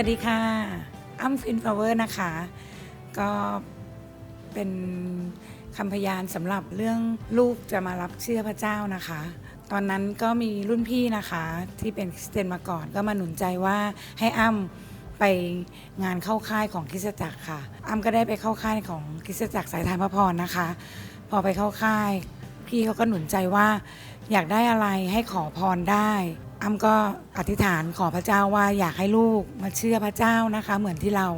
วัสดีค่ะอ้ำฟินฟลาเวอร์นะคะ ก็เป็นคำพยานสำหรับเรื่องลูกจะมารับเชื่อพระเจ้านะคะ ตอนนั้นก็มีรุ่นพี่นะคะ ที่เป็นคริสเตียนมาก่อน ก็มาหนุนใจว่าให้อ้ำไปงานเข้าค่ายของคริสตจักรค่ะ อ้ำก็ได้ไปเข้าค่ายของคริสตจักรสายทานพระพรนะคะ พอไปเข้าค่าย พี่เขาก็หนุนใจว่า อยากได้อะไรให้ขอพรได้อ้ำก็อธิษฐานขอพระเจ้าว่าอยากให้ลูกมาเชื่อพระเจ้านะคะ เหมือนที่เรา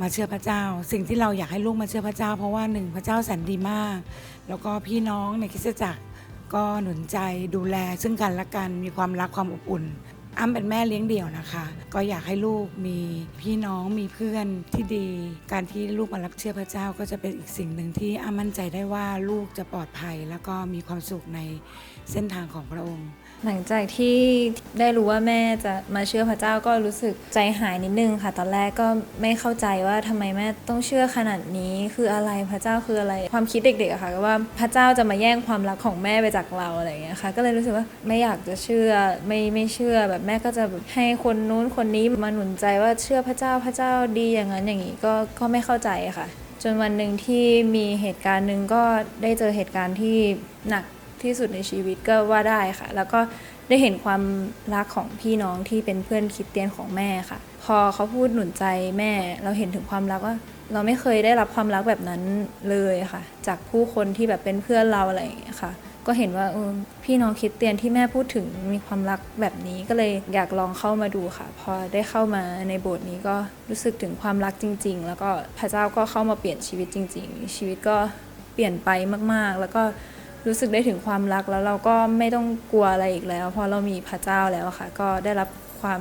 มาเชื่อพระเจ้า สิ่งที่เราอยากให้ลูกมาเชื่อพระเจ้า เพราะว่าหนึ่งพระเจ้าแสนดีมาก แล้วก็พี่น้องในคริสตจักรก็หนุนใจดูแลซึ่งกันและกันมีความรักความอบอุ่น อ้ำเป็นแม่เลี้ยงเดี่ยวนะคะ ก็อยากให้ลูกมีพี่น้องมีเพื่อนที่ดี การที่ลูกมารับเชื่อพระเจ้าก็จะเป็นอีกสิ่งหนึ่งที่อ้ำมั่นใจได้ว่าลูกจะปลอดภัย แล้วก็มีความสุขในเส้นทางของพระองค์ หลังจากที่ได้รู้ว่าแม่จะมาเชื่อพระเจ้าก็รู้สึกใจหายนิดนึงค่ะ ตอนแรกก็ไม่เข้าใจว่าทำไมแม่ต้องเชื่อขนาดนี้คืออะไรพระเจ้าคืออะไร ความคิดเด็กๆอะค่ะก็ว่าพระเจ้าจะมาแย่งความรักของแม่ไปจากเราอะไรอย่างเงี้ยค่ะ ก็เลยรู้สึกว่าไม่อยากจะเชื่อไม่ไม่เชื่อแบบแม่ก็จะแบบให้คนนู้นคนนี้มาหนุนใจว่าเชื่อพระเจ้าพระเจ้าดีอย่างนั้นอย่างนี้ก็ก็ไม่เข้าใจค่ะ จนวันหนึ่งที่มีเหตุการณ์หนึ่งก็ได้เจอเหตุการณ์ที่หนัก ที่สุดในชีวิตก็ว่าได้ค่ะ แล้วก็ได้เห็นความรักของพี่น้องที่เป็นเพื่อนคิดเตียนของแม่ค่ะ พอเขาพูดหนุนใจแม่ เราเห็นถึงความรักว่า เราไม่เคยได้รับความรักแบบนั้นเลยค่ะ จากผู้คนที่แบบเป็นเพื่อนเราอะไรอย่างเงี้ยค่ะ ก็เห็นว่าออพี่น้องคิดเตียนที่แม่พูดถึงมีความรักแบบนี้ก็เลยอยากลองเข้ามาดูค่ะ พอได้เข้ามาในโบสถ์นี้ก็รู้สึกถึงความรักจริง ๆ แล้วก็พระเจ้าก็เข้ามาเปลี่ยนชีวิตจริง ๆ ชีวิตก็เปลี่ยนไปมากๆ แล้วก็ รู้สึกได้ถึงความรักแล้วเราก็ไม่ต้องกลัวอะไรอีกแล้ว เพราะเรามีพระเจ้าแล้วค่ะ ก็ได้รับความ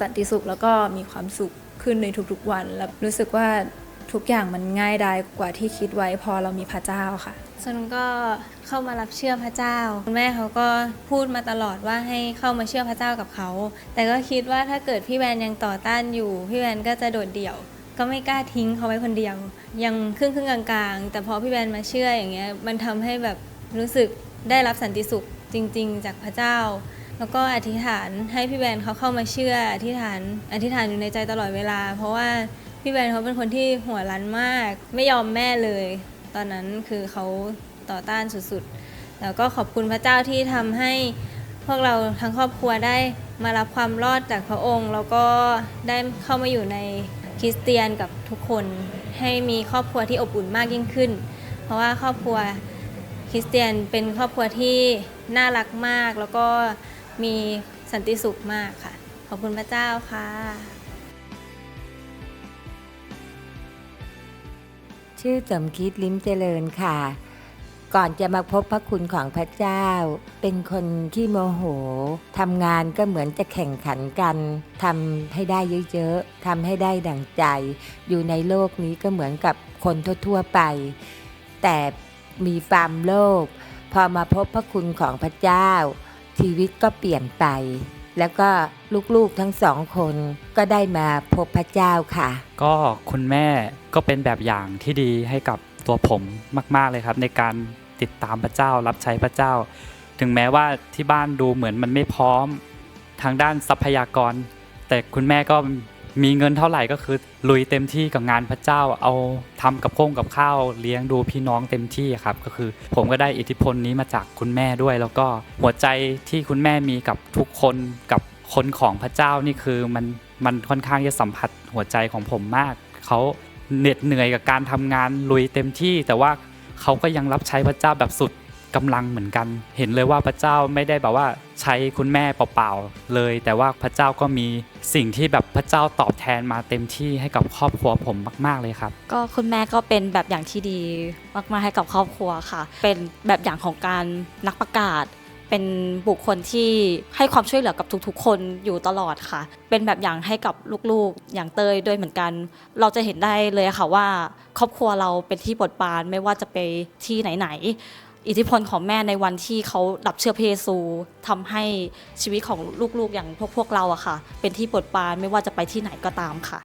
สันติสุขแล้วก็มีความสุขขึ้นในทุกๆวันแล้วรู้สึกว่าทุกอย่างมันง่ายดายกว่าที่คิดไว้พอเรามีพระเจ้าค่ะส่วนก็เข้ามารับเชื่อพระเจ้าคุณแม่เขาก็พูดมาตลอดว่าให้เข้ามาเชื่อพระเจ้ากับเขา แต่ก็คิดว่าถ้าเกิดพี่แวนยังต่อต้านอยู่ พี่แวนก็จะโดดเดี่ยว ก็ไม่กล้าทิ้งเขาไว้คนเดียว ยังครึ่งครึ่งกลางๆ แต่พอพี่แวนมาเชื่ออย่างเงี้ยมันทำให้แบบรู้สึกได้รับสันติสุขจริง ๆ จากพระเจ้า แล้วก็อธิษฐานให้พี่แวนเขาเข้ามาเชื่ออธิษฐานอธิษฐานอยู่ในใจตลอดเวลา เพราะว่าพี่แวนเขาเป็นคนที่หัวรั้นมาก ไม่ยอมแม่เลย ตอนนั้นคือเขาต่อต้านสุดๆ แล้วก็ขอบคุณพระเจ้าที่ทำให้ พวกเราทั้งครอบครัวได้มารับความรอดจากพระองค์ แล้วก็ได้เข้ามาอยู่ในคริสเตียนกับทุกคนให้มีครอบครัวที่อบอุ่นมากยิ่งขึ้น เพราะว่าครอบครัวคริสเตียนเป็นครอบครัวที่น่ารักมาก แล้วก็มีสันติสุขมากค่ะ ขอบคุณพระเจ้าค่ะ ชื่อสมคิดลิ้มเจริญค่ะ ก่อนจะมาพบพระคุณของพระเจ้า เป็นคนที่โมโหทำงานก็เหมือนจะแข่งขันกันทำให้ได้เยอะๆทำให้ได้ดั่งใจ อยู่ในโลกนี้ก็เหมือนกับคนทั่วๆไป แต่มีความโลภพอมาพบพระคุณของพระเจ้า ชีวิตก็เปลี่ยนไป แล้วก็ลูกๆทั้งสองคนก็ได้มาพบพระเจ้าค่ะ ก็คุณแม่ก็เป็นแบบอย่างที่ดีให้กับตัวผมมาก ๆ เลยครับ ในการ ติดตามพระเจ้า รับใช้พระเจ้า ถึงแม้ว่าที่บ้านดูเหมือนมันไม่พร้อมทางด้านทรัพยากร แต่คุณแม่ก็มีเงินเท่าไหร่ก็คือลุยเต็มที่กับงานพระเจ้าเอาทำกับโค้งกับข้าวเลี้ยงดูพี่น้องเต็มที่ครับก็คือผมก็ได้อิทธิพลนี้มาจากคุณแม่ด้วย แล้วก็หัวใจที่คุณแม่มีกับทุกคนกับคนของพระเจ้านี่คือมันมันค่อนข้างจะสัมผัสหัวใจของผมมากเขาเหน็ดเหนื่อยกับการทำงานลุยเต็มที่ แต่ว่า เขาก็ยังรับใช้พระเจ้าแบบสุดกำลังเหมือนกัน เห็นเลยว่าพระเจ้าไม่ได้แบบว่าใช้คุณแม่เปล่าๆเลย แต่ว่าพระเจ้าก็มีสิ่งที่แบบพระเจ้าตอบแทนมาเต็มที่ให้กับครอบครัวผมมาก ๆเลยครับ ก็คุณแม่ก็เป็นแบบอย่างที่ดีมากๆให้กับครอบครัวค่ะ เป็นแบบอย่างของการนักประกาศ เป็นบุคคลที่ให้ความช่วยเหลือกับทุกๆ คนอยู่ตลอดค่ะ เป็นแบบอย่างให้กับลูกๆ อย่างเตยด้วยเหมือนกัน เราจะเห็นได้เลยค่ะว่า ครอบครัวเราเป็นที่บทบานไม่ว่าจะไปที่ไหนๆ อิทธิพลของแม่ในวันที่เขารับเชื่อพระเยซูทำให้ชีวิตของลูกๆ อย่างพวกพวกเราอะค่ะ เป็นที่บทบานไม่ว่าจะไปที่ไหนก็ตามค่ะ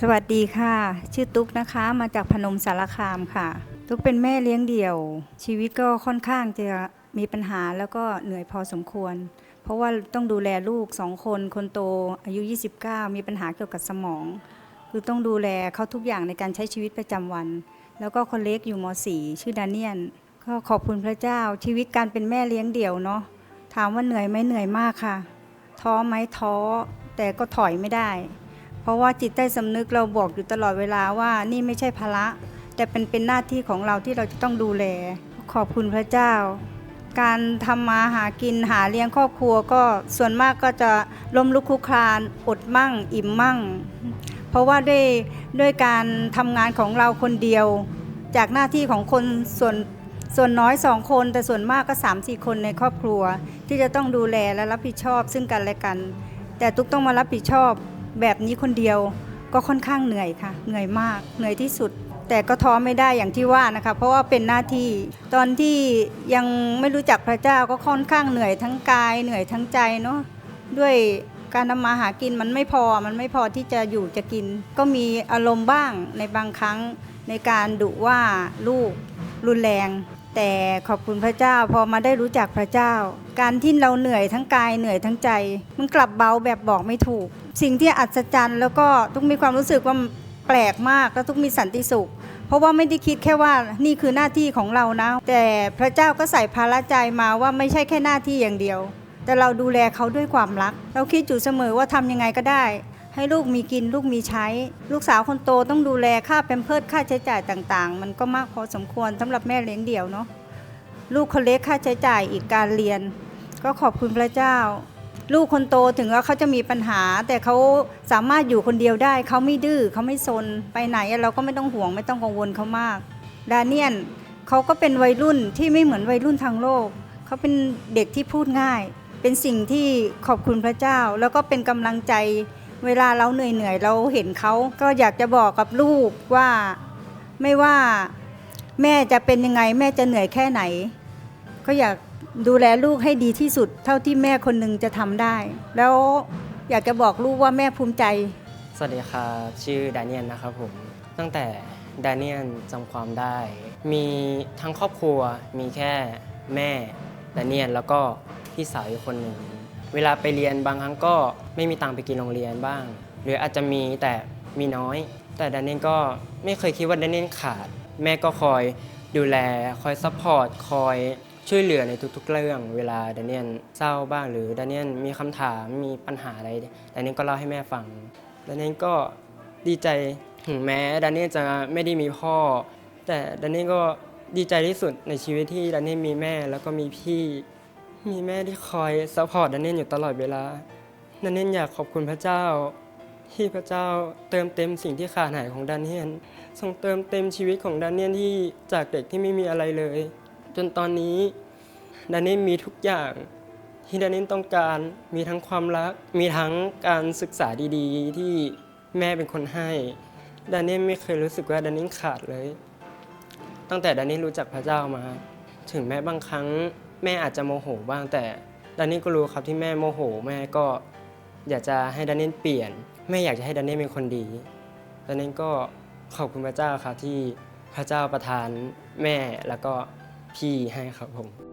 สวัสดีค่ะ ชื่อตุ๊กนะคะมาจากพนมสารคามค่ะ ตุ๊กเป็นแม่เลี้ยงเดี่ยว ชีวิตก็ค่อนข้างจะมีปัญหาแล้วก็เหนื่อยพอสมควร เพราะว่าต้องดูแลลูกสองคนคนโตอายุ 29 มีปัญหาเกี่ยวกับสมอง คือต้องดูแลเขาทุกอย่างในการใช้ชีวิตประจำวัน แล้วก็คนเล็กอยู่ม .4 ชื่อดาเนียน ก็ขอบคุณพระเจ้า ชีวิตการเป็นแม่เลี้ยงเดี่ยวเนาะถามว่าเหนื่อยไหมเหนื่อยมากค่ะ ท้อไหมท้อแต่ก็ถอยไม่ได้ เพราะว่าจิตใต้สำนึกเราบอกอยู่ตลอดเวลาว่านี่ไม่ใช่ภาระ แต่เป็นเป็นหน้าที่ของเราที่เราจะต้องดูแล ขอบคุณพระเจ้า การทำมาหากินหาเลี้ยงครอบครัวก็ส่วนมากก็จะล้มลุกคลุกคลาน อดมั่ง อิ่มมั่ง เพราะว่าด้วยด้วยการทำงานของเราคนเดียว จากหน้าที่ของคนส่วนส่วนน้อยสองคน แต่ส่วนมากก็3ามสี่คนในครอบครัว ที่จะต้องดูแลและรับผิดชอบซึ่งกันและกัน แต่ตุ๊กต้องมารับผิดชอบ แบบนี้คนเดียวก็ค่อนข้างเหนื่อยค่ะ เหนื่อยมาก เหนื่อยที่สุด แต่ก็ท้อไม่ได้อย่างที่ว่านะคะ เพราะว่าเป็นหน้าที่ ตอนที่ยังไม่รู้จักพระเจ้าก็ค่อนข้างเหนื่อยทั้งกาย เหนื่อยทั้งใจเนาะ ด้วยการทำมาหากินมันไม่พอ มันไม่พอที่จะอยู่จะกิน ก็มีอารมณ์บ้างในบางครั้งในการดุว่าลูกรุนแรง แต่ขอบคุณพระเจ้าพอมาได้รู้จักพระเจ้า การที่เราเหนื่อยทั้งกายเหนื่อยทั้งใจ มันกลับเบาแบบบอกไม่ถูก สิ่งที่อัศจรรย์แล้วก็ทุกมีความรู้สึกว่าแปลกมากแล้วทุกมีสันติสุข เพราะว่าไม่ได้คิดแค่ว่านี่คือหน้าที่ของเรานะ แต่พระเจ้าก็ใส่ภาระใจมาว่าไม่ใช่แค่หน้าที่อย่างเดียว แต่เราดูแลเขาด้วยความรัก เราคิดอยู่เสมอว่าทำยังไงก็ได้ ให้ลูกมีกินลูกมีใช้ ลูกสาวคนโตต้องดูแลค่าแพมเพิร์สค่าใช้จ่ายต่างๆ มันก็มากพอสมควรสำหรับแม่เลี้ยงเดี่ยวเนาะลูกคนเล็กค่าใช้จ่ายอีกการเรียน ก็ขอบคุณพระเจ้า ลูกคนโตถึงว่าเขาจะมีปัญหา แต่เขาสามารถอยู่คนเดียวได้ เขาไม่ดื้อเขาไม่ซนไปไหนเราก็ไม่ต้องห่วงไม่ต้องกังวลเขามากดาเนียนเขาก็เป็นวัยรุ่นที่ไม่เหมือนวัยรุ่นทางโลก เขาเป็นเด็กที่พูดง่าย เป็นสิ่งที่ขอบคุณพระเจ้า แล้วก็เป็นกำลังใจ เวลาเราเหนื่อยๆเราเห็นเขาก็อยากจะบอกกับลูกว่าไม่ว่าแม่จะเป็นยังไง แม่จะเหนื่อยแค่ไหน ก็อยากดูแลลูกให้ดีที่สุด เท่าที่แม่คนหนึ่งจะทำได้ แล้วอยากจะบอกลูกว่าแม่ภูมิใจ สวัสดีครับชื่อดาเนียนนะครับผม ตั้งแต่ดาเนียนจำความได้ มีทั้งครอบครัวมีแค่แม่ดาเนียนแล้วก็พี่สาวอีกคนหนึ่ง เวลาไปเรียนบางครั้งก็ ไม่มีตังค์ไปกินโรงเรียนบ้าง หรืออาจจะมีแต่มีน้อย แต่ดาเนียนก็ไม่เคยคิดว่าดาเนียนขาด แม่ก็คอยดูแลคอยซัพพอร์ตคอยช่วยเหลือในทุกๆเรื่องเวลาดาเนียนเศร้าบ้างหรือดาเนียนมีคำถามมีปัญหาอะไรดาเนียนก็เล่าให้แม่ฟังดาเนียลก็ดีใจถึงแม้ดาเนียลจะไม่ได้มีพ่อ แต่ดาเนียลก็ดีใจที่สุดในชีวิตที่ดาเนียลมีแม่แล้วก็มีพี่ มีแม่ที่คอยซัพพอร์ตดาเนียลอยู่ตลอดเวลา ดาเนียลอยากขอบคุณพระเจ้า ที่พระเจ้าเติมเต็มสิ่งที่ขาดหายของดานเนียลทรงเติมเต็มชีวิตของดานเนียลที่จากเด็กที่ไม่มีอะไรเลย จนตอนนี้ดานเนียลมีทุกอย่างที่ดานินต้องการมีทั้งความรัก มีทั้งการศึกษาดีๆ ที่แม่เป็นคนให้ดานินไม่เคยรู้สึกว่าดานินขาดเลย ตั้งแต่ดานินรู้จักพระเจ้ามา ถึงแม้บางครั้งแม่อาจจะโมโหบ้างแต่ดานินก็รู้ครับที่แม่โมโหแม่ก็ อยากจะให้ดานินเปลี่ยน แม่อยากจะให้ดานินเป็นคนดีดานินก็ขอบคุณพระเจ้าครับที่พระเจ้าประทานแม่แล้วก็พี่ให้ครับผม